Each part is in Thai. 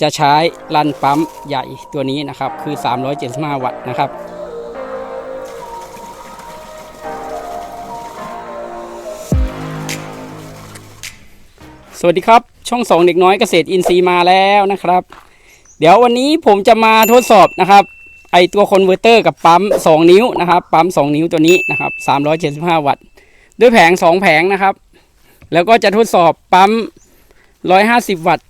จะใช้รันปั๊มใหญ่ตัวนี้นะครับคือ 375 วัตต์นะครับสวัสดีครับ ช่องสองเด็กน้อยเกษตรอินทรีย์มาแล้วนะครับ เดี๋ยววันนี้ผมจะมาทดสอบนะครับ ไอตัวคอนเวอร์เตอร์กับปั๊ม 2 นิ้วนะครับ ปั๊ม 2 นิ้วตัวนี้นะครับ 375 วัตต์ ด้วยแผง 2 แผงนะครับ แล้วก็จะทดสอบปั๊ม 150 วัตต์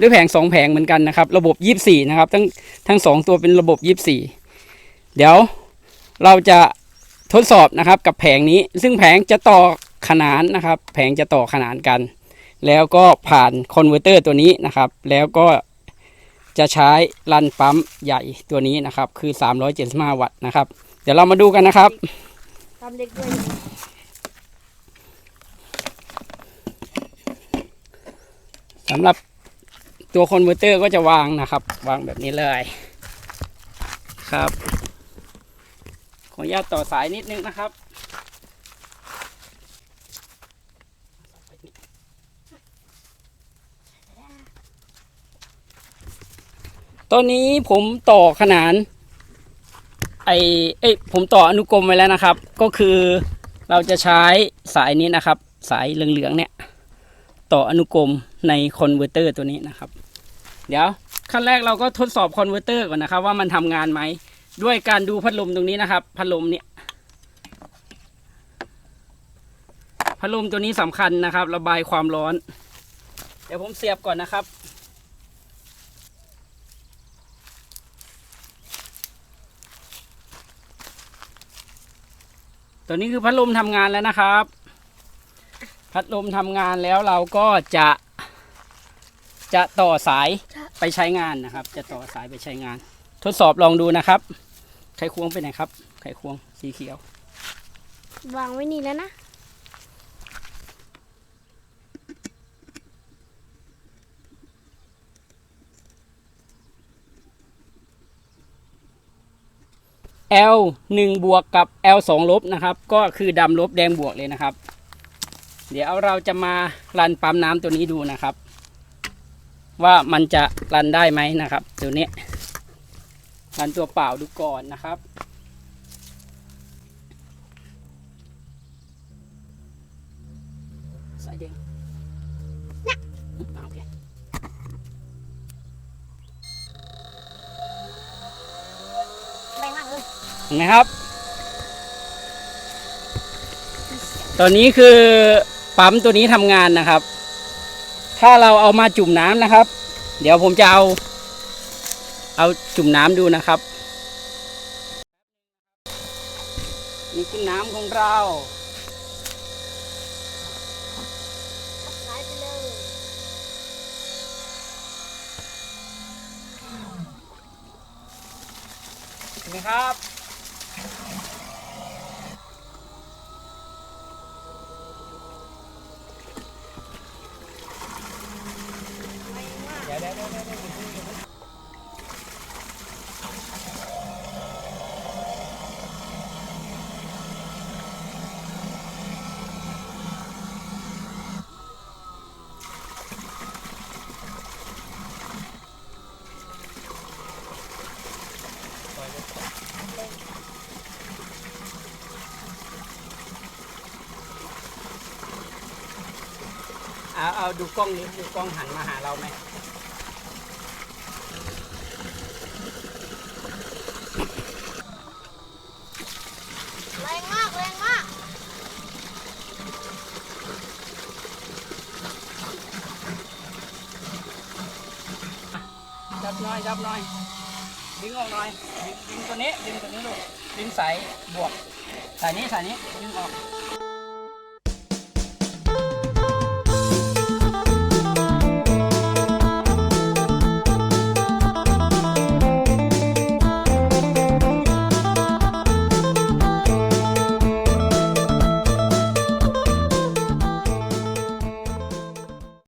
ด้วยแผง2แผงเหมือนกันนะครับ ระบบ24นะครับ ทั้งทั้ง2ตัวเป็นระบบ24เดี๋ยวเราจะทดสอบนะครับกับแผงนี้ ซึ่งแผงจะต่อขนานนะครับ แผงจะต่อขนานกัน แล้วก็ผ่านคอนเวอร์เตอร์ตัวนี้นะครับ แล้วก็จะใช้รันปั๊มใหญ่ตัวนี้นะครับ คือ 375 วัตต์นะครับ เดี๋ยวเรามาดูกันนะครับทำเล็กด้วยสำหรับ ตัวคอนเวอร์เตอร์ก็จะวางนะครับ วางแบบนี้เลยครับ ขออนุญาตต่อสายนิดนึงนะครับตอนนี้ผมต่อขนาน ไอเอ้ยผมต่ออนุกรมไว้แล้วนะครับ ก็คือเราจะใช้สายนี้นะครับ สายเหลืองๆเนี่ย ต่ออนุกรมในคอนเวอร์เตอร์ตัวนี้นะครับ เดี๋ยวขั้นแรกเราก็ทดสอบคอนเวอร์เตอร์ก่อนนะครับ ว่ามันทำงานไหม ด้วยการดูพัดลมตรงนี้นะครับ พัดลมเนี่ยพัดลมตัวนี้สำคัญนะครับ ระบายความร้อน เดี๋ยวผมเสียบก่อนนะครับตัวนี้คือพัดลมทำงานแล้วนะครับ พัดลมทำงานแล้วเราก็จะ จะต่อสายไปใช้งานนะครับ จะต่อสายไปใช้งาน ทดสอบลองดูนะครับ ไขควงไปไหนครับ ไขควงสีเขียว วางไว้นี่แล้วนะ L 1บวกกับ L 2ลบนะครับ ก็คือดำลบแดงบวกเลยนะครับ เดี๋ยวเราจะมารันปั๊มน้ำตัวนี้ดูนะครับ ว่ามันจะรันได้ไหมนะครับตัวนี้รันตัวเปล่าดูก่อนนะครับสายแดงโอเคแบ่งมากเลยเห็นไหมครับตัวนี้คือปั๊มตัวนี้ทำงานนะครับ ถ้าเราเอามาจุ่มน้ำนะครับ เดี๋ยวผมจะเอา เอาจุ่มน้ำดูนะครับ นี่คือน้ำของเราไปเลยเห็นไหมครับ เดี๋ยวเดี๋ยวเดี๋ยวเดี๋ยวเดี๋ยว เอาเอาดูกล้องนี้ดูกล้องหันมาหาเราไหมแรงมากแรงมากจับหน่อยจับหน่อยดึงออกหน่อยดึงดึงตัวนี้ดึงตัวนี้ลูกดึงสายบวกสายนี้สายนี้ดึงออก